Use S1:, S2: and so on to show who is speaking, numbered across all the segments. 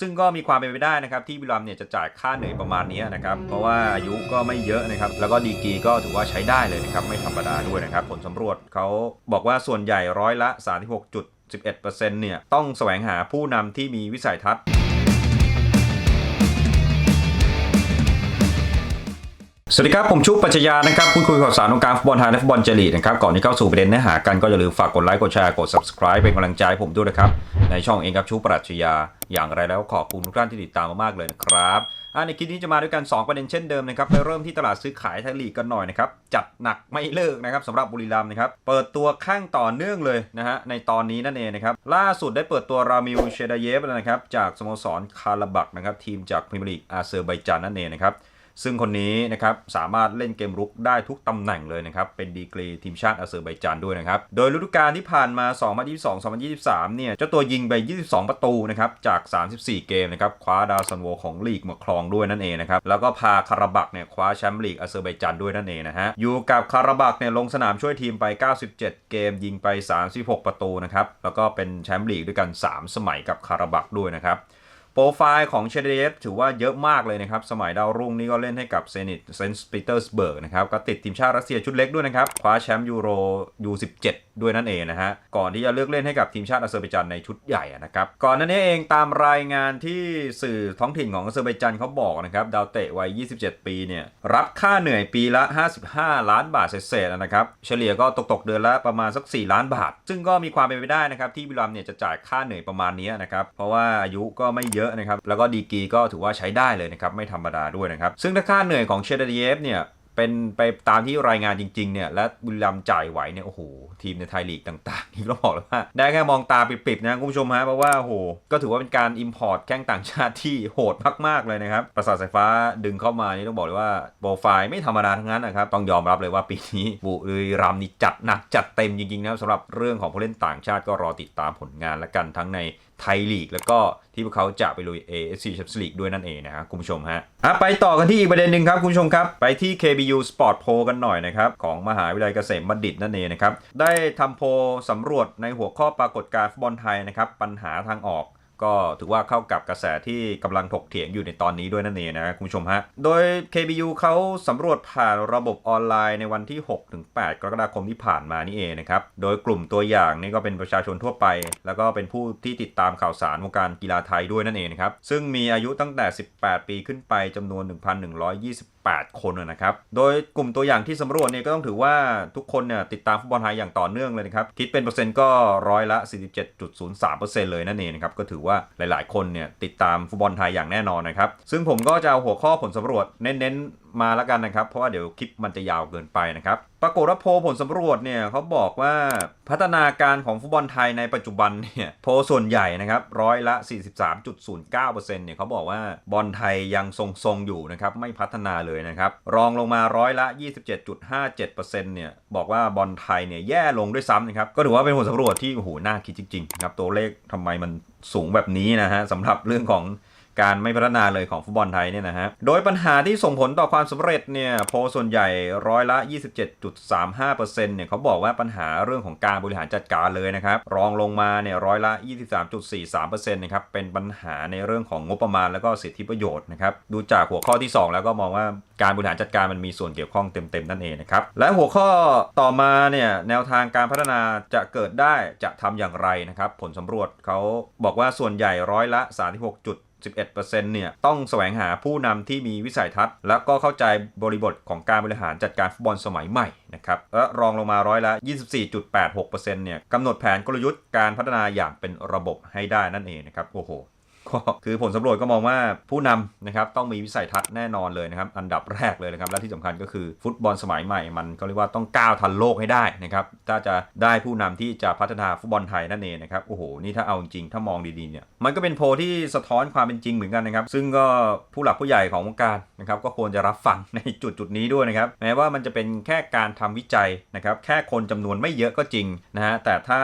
S1: ซึ่งก็มีความเป็นไปได้นะครับที่บุรีรัมเนี่ยจะจ่ายค่าเหนื่อยประมาณนี้นะครับเพราะว่าอายุก็ไม่เยอะนะครับแล้วก็ดีกีก็ถือว่าใช้ได้เลยนะครับไม่ธรรมดาด้วยนะครับผลสำรวจเขาบอกว่าส่วนใหญ่ร้อยละ 36.11%เนี่ยต้องแสวงหาผู้นำที่มีวิสัยทัศน์ สวัสดีครับ ผมชุบปัจจยานะครับพูดคุยข่าวสารวงการฟุตบอลไทยและฟุตบอลเจลีนะครับ ก่อนที่เข้าสู่ประเด็นเนื้อหากันก็อย่าลืมฝากกดไลค์กดแชร์กด subscribe เป็นกำลังใจให้ผมด้วยนะครับ ในช่องเองครับชุบปรัชญาอย่างไรแล้วขอบคุณทุกท่านที่ติดตามมากๆเลยนะครับในคลิปนี้จะมาด้วยกัน 2 ประเด็นเช่นเดิมนะครับไปเริ่มที่ตลาดซื้อขายไทยลีกกันหน่อยนะครับจัดหนักไม่เลิกนะครับสำหรับบุรีรัมย์นะครับเปิดตัวข้างต่อเนื่องเลยนะฮะในตอนนี้นั่นเองนะครับล่าสุดได้เปิดตัวรามิลเชดาเยฟนะครับจากสโมสรคาราบักนะครับทีมจากพรีเมียร์ลีกอาเซอร์ไบจานนั่นเองนะครับ ซึ่งคนนี้นะครับสามารถเล่นเกมรุกได้ทุกตำแหน่งเลยนะครับ เป็นดีกรีทีมชาติอาเซอร์ไบจานด้วยนะครับ โดยฤดูกาลที่ผ่านมา 2022-2023 เนี่ย เจ้าตัวยิงไป 22 ประตูนะครับ จาก 34 เกมนะครับ คว้าดาวซันโวของลีกมาครองด้วยนั่นเองนะครับ แล้วก็พาคาราบักเนี่ยคว้าแชมป์ลีกอาเซอร์ไบจานด้วยนั่นเองนะฮะ อยู่กับคาราบักเนี่ยลงสนามช่วยทีมไป 97 เกมยิงไป 36 ประตูนะครับ แล้วก็เป็นแชมป์ลีกด้วยกัน 3 สมัยกับคาราบักด้วยนะครับ โปรไฟล์ของเชเดเยฟถือว่าเยอะมากเลยนะครับ สมัยดาวรุ่งนี่ก็เล่นให้กับเซนิตเซนต์ปีเตอร์สเบิร์กนะครับ ก็ติดทีมชาติรัสเซียชุดเล็กด้วยนะครับ คว้าแชมป์ยูโรยู17ด้วยนั่นเองนะฮะ ก่อนที่จะเลือกเล่นให้กับทีมชาติอาเซอร์ไบจานในชุดใหญ่นะครับ ก่อนนั้นเองตามรายงานที่สื่อท้องถิ่นของอาเซอร์ไบจานเขาบอกนะครับ ดาวเตะวัย 27 ปีเนี่ยรับค่าเหนื่อยปีละ 55 ล้านบาทเศษๆนะครับ เฉลี่ยก็ตกๆเดือนละประมาณสัก 4 ล้านบาท ซึ่งก็มีความเป็นไปได้นะครับที่บุรีรัมเนี่ยจะจ่ายค่าเหนื่อยประมาณนี้นะครับ เพราะว่าอายุก็ไม่เยอะนะครับ แล้วก็ดีกีก็ถือว่าใช้ได้เลยนะครับ ไม่ธรรมดาด้วยนะครับ ซึ่งถ้าค่าเหนื่อยของเชเดเยฟเนี่ยเป็นไปตามที่รายงานจริงๆเนี่ยและบุรีรัมย์จ่ายไหวเนี่ยโอ้โหทีมในไทยลีกต่างๆนี่ก็บอกเลยว่าได้แค่มองตาปิบๆนะคุณผู้ชมฮะเพราะว่าโอ้โหก็ถือว่าเป็นการ Import แข้งต่างชาติที่โหดมากๆเลยนะครับ ประสาทสายฟ้าดึงเข้ามานี่ต้องบอกเลยว่าโปรไฟล์ไม่ธรรมดาทั้งนั้นนะครับ ต้องยอมรับเลยว่าปีนี้บุรีรัมย์นี่จัดหนักจัดเต็มจริงๆนะสำหรับเรื่องของผู้เล่นต่างชาติก็รอติดตามผลงานและกันทั้งใน ไทยลีก แล้วก็ที่พวกเขาจะไปลุย AFC Champions League ด้วยนั่นเองนะครับคุณผู้ชมฮะอะไปต่อกันที่อีกประเด็นหนึ่งครับคุณผู้ชมครับ ไปที่ KBU Sport p o l กันหน่อยนะครับ ของมหาวิทยาลัยเกษมบัณฑิตนั่นเองนะครับ ได้ทำโพลสำรวจในหัวข้อปรากฏการณ์ฟุตบอลไทยนะครับ ปัญหาทางออก ก็ถือว่าเข้ากับกระแสที่กำลังถกเถียงอยู่ในตอนนี้ด้วยนั่นเองนะครับคุณผู้ชมฮะ โดย KBU เขาสำรวจผ่านระบบออนไลน์ในวันที่ 6-8 กรกฎาคมที่ผ่านมานี่เองนะครับ โดยกลุ่มตัวอย่างนี่ก็เป็นประชาชนทั่วไป แล้วก็เป็นผู้ที่ติดตามข่าวสารวงการกีฬาไทยด้วยนั่นเองนะครับ ซึ่งมีอายุตั้งแต่ 18 ปีขึ้นไปจำนวน 1,128คนนะครับ โดยกลุ่มตัวอย่างที่สำรวจเนี่ยก็ต้องถือว่าทุกคนเนี่ยติดตามฟุตบอลไทยอย่างต่อเนื่องเลยนะครับ คิดเป็นเปอร์เซ็นต์ก็ร้อยละ 47.03%เลยนั่นเองนะครับ ก็ถือว่าว่าหลาย ๆ คนเนี่ยติดตามฟุตบอลไทยอย่างแน่นอนนะครับ ซึ่งผมก็จะเอาหัวข้อผลสำรวจเน้นๆมาแล้วกันนะครับ เพราะว่าเดี๋ยวคลิปมันจะยาวเกินไปนะครับ ปรากฏว่าโพลผลสำรวจเนี่ยเขาบอกว่าพัฒนาการของฟุตบอลไทยในปัจจุบันเนี่ยโพลส่วนใหญ่นะครับร้อยละ 43.09%เนี่ยเขาบอกว่าบอลไทยยังทรงๆอยู่นะครับไม่พัฒนาเลยนะครับรองลงมาร้อยละ 27.57%เนี่ยบอกว่าบอลไทยเนี่ยแย่ลงด้วยซ้ำนะครับก็ถือว่าเป็นผลสำรวจที่โอ้โหน่าคิดจริงๆนะครับตัวเลขทำไมมันสูงแบบนี้นะฮะสำหรับเรื่องของ การไม่พัฒนาเลยของฟุตบอลไทยเนี่ยนะฮะ โดยปัญหาที่ส่งผลต่อความสำเร็จเนี่ยโพลส่วนใหญ่ร้อยละ 27.35%เนี่ยเขาบอกว่าปัญหาเรื่องของการบริหารจัดการเลยนะครับรองลงมาเนี่ยร้อยละ 23.43%นะครับเป็นปัญหาในเรื่องของงบประมาณแล้วก็สิทธิประโยชน์นะครับดูจากหัวข้อที่ 2 แล้วก็มองว่าการบริหารจัดการมันมีส่วนเกี่ยวข้องเต็มๆนั่นเองนะครับและหัวข้อต่อมาเนี่ยแนวทางการพัฒนาจะเกิดได้จะทำอย่างไรนะครับผลสำรวจเขาบอกว่าส่วนใหญ่ร้อยละ 36จุด 11%เนี่ยต้องแสวงหาผู้นำที่มีวิสัยทัศน์ แล้วก็เข้าใจบริบทของการบริหารจัดการฟุตบอลสมัยใหม่นะครับและรองลงมาร้อยละ 24.86%เนี่ยกำหนดแผนกลยุทธ์การพัฒนาอย่างเป็นระบบให้ได้นั่นเองนะครับโอ้โห ก็คือผลสำรวจก็มองว่าผู้นำนะครับต้องมีวิสัยทัศน์แน่นอนเลยนะครับอันดับแรกเลยนะครับและที่สำคัญก็คือฟุตบอลสมัยใหม่ มันก็เรียกว่าต้องก้าวทันโลกให้ได้นะครับถ้าจะได้ผู้นำที่จะพัฒนาฟุตบอลไทยนั่นเองนะครับโอ้โหนี่ถ้าเอาจริงถ้ามองดีๆเนี่ยมันก็เป็นโพลที่สะท้อนความเป็นจริงเหมือนกันนะครับซึ่งก็ผู้หลักผู้ใหญ่ของวงการนะครับก็ควรจะรับฟังในจุดจุดนี้ด้วยนะครับแม้ว่ามันจะเป็นแค่การทำวิจัยนะครับแค่คนจำนวนไม่เยอะก็จริงนะฮะแต่ถ้า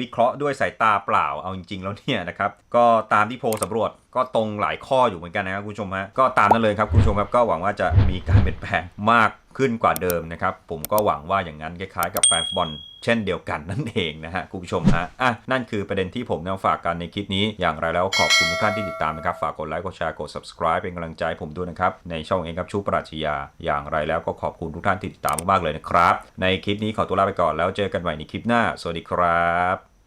S1: วิเคราะห์ด้วยสายตาเปล่าเอาจริงๆแล้วเนี่ยนะครับก็ตามที่โพสำรวจก็ตรงหลายข้ออยู่เหมือนกันนะครับคุณผู้ชมฮะก็ตามนั้นเลยครับคุณผู้ชมครับก็หวังว่าจะมีการเปลี่ยนแปลงมากขึ้นกว่าเดิมนะครับ ผมก็หวังว่าอย่างนั้นคล้ายๆกับแฟนฟุตบอลเช่นเดียวกันนั่นเองนะฮะคุณผู้ชมฮะอะนั่นคือประเด็นที่ผมนำฝากกันในคลิปนี้ อย่างไรแล้วขอบคุณทุกท่านที่ติดตามนะครับ ฝากกดไลค์กดแชร์กด subscribe เป็นกำลังใจผมด้วยนะครับ ในช่องเองครับชูปรัชญาอย่างไรแล้วก็ขอบคุณทุกท่านที่ติดตามมากๆเลยนะครับ ในคลิปนี้ขอตัวลาไปก่อนแล้วเจอกันใหม่ในคลิปหน้า สวัสดีครับ